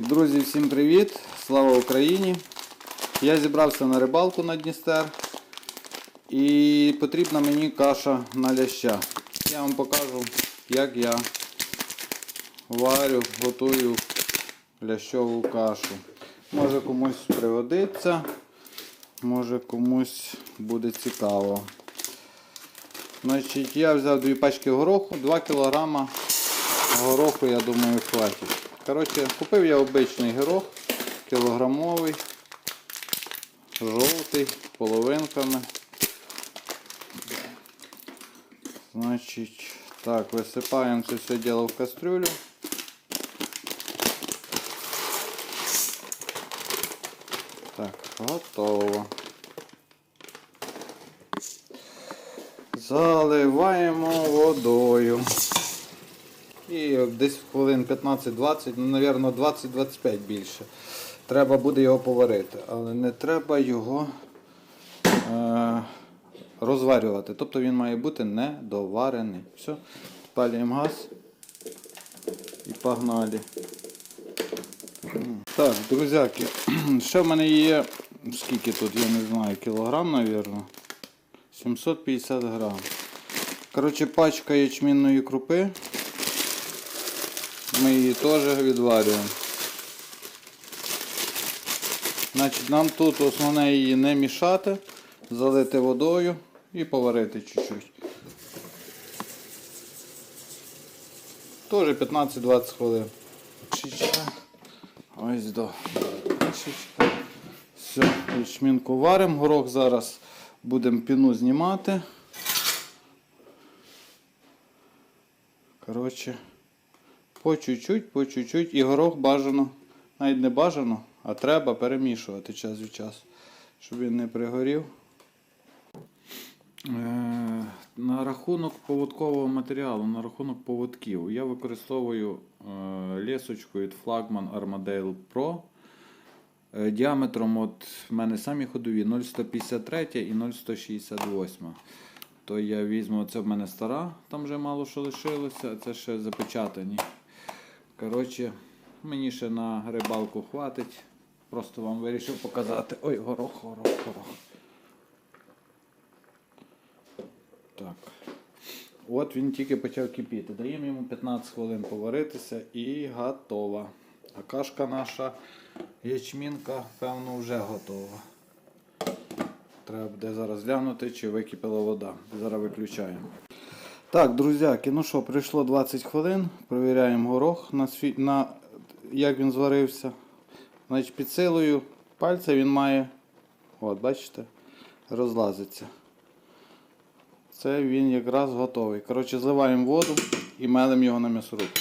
Друзі, всім привіт! Слава Україні! Я зібрався на рибалку на Дністер і потрібна мені каша на ляща. Я вам покажу, як я варю, готую лящову кашу. Може комусь пригодиться, може комусь буде цікаво. Значить, я взяв дві пачки гороху, 2 кг гороху, я думаю, хватить. Коротше, купив я обичний горох, кілограмовий, жовтий, половинками. Значить, так, висипаємо це все діло в кастрюлю. Так, готово. Заливаємо водою. І десь хвилин 15-20, ну, мабуть, 20-25 більше. Треба буде його поварити, але не треба його е, розварювати. Тобто він має бути недоварений. Все, спалюємо газ і погнали. Так, друзяки, ще в мене є, скільки тут, я не знаю, кілограм, мабуть. 750 грам. Коротше, пачка ячмінної крупи. Ми її теж відварюємо. Значить, нам тут основне її не мішати, залити водою і поварити чуть-чуть. Теж 15-20 хвилин. Ось до. Все, ячмінку варимо, горох зараз будемо піну знімати. Коротше, по чуть-чуть, по чуть-чуть. І горох бажано, навіть не бажано, а треба перемішувати час від часу, щоб він не пригорів. Е, на рахунок поводкового матеріалу, на рахунок поводків, я використовую е, лісочку від Flagman Armadale Pro. Е, Діаметром от в мене самі ходові 0,153 і 0,168. То я візьму, це в мене стара, там вже мало що лишилося, а це ще запечатані. Коротше, мені ще на рибалку хватить. Просто вам вирішив показати. Ой, горох, горох, горох. Так. От він тільки почав кипіти. Даємо йому 15 хвилин поваритися і готова. А кашка наша ячмінка, певно, вже готова. Треба буде зараз глянути, чи википіла вода. Зараз виключаємо. Так, друзяки, ну що, пройшло 20 хвилин. Провіряємо горох, на на, як він зварився. Значить, під силою пальця він має, от, бачите, розлазиться. Це він якраз готовий. Коротше, зливаємо воду і мелимо його на м'ясорубку.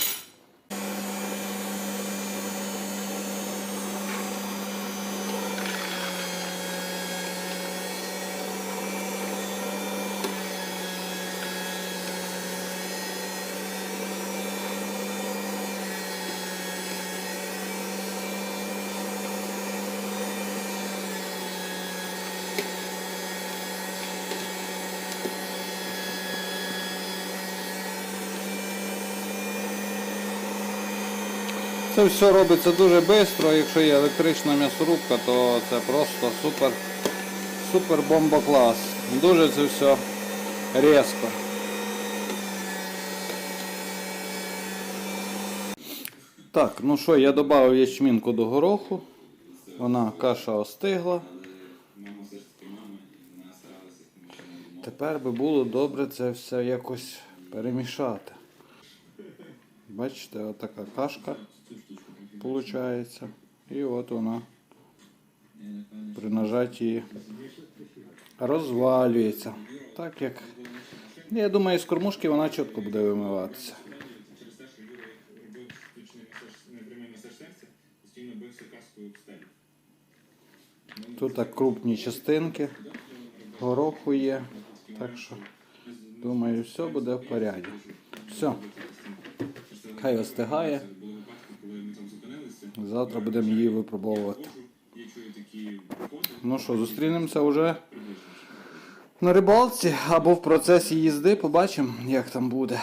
Це все робиться дуже швидко, якщо є електрична м'ясорубка, то це просто супер, супер бомбоклас. Дуже це все різко. Так, ну що, я додав ячмінку до гороху. Вона каша остигла. Тепер би було добре це все якось перемішати. Бачите, отака кашка виходить. І от вона при нажатті розвалюється. Так як, я думаю, з кормушки вона чітко буде вимиватися. Тут так крупні частинки, гороху є. Так що, думаю, все буде в порядку. Все. Хай остигає. Завтра будемо її випробовувати. Ну що, зустрінемося вже на рибалці або в процесі їзди. Побачимо, як там буде.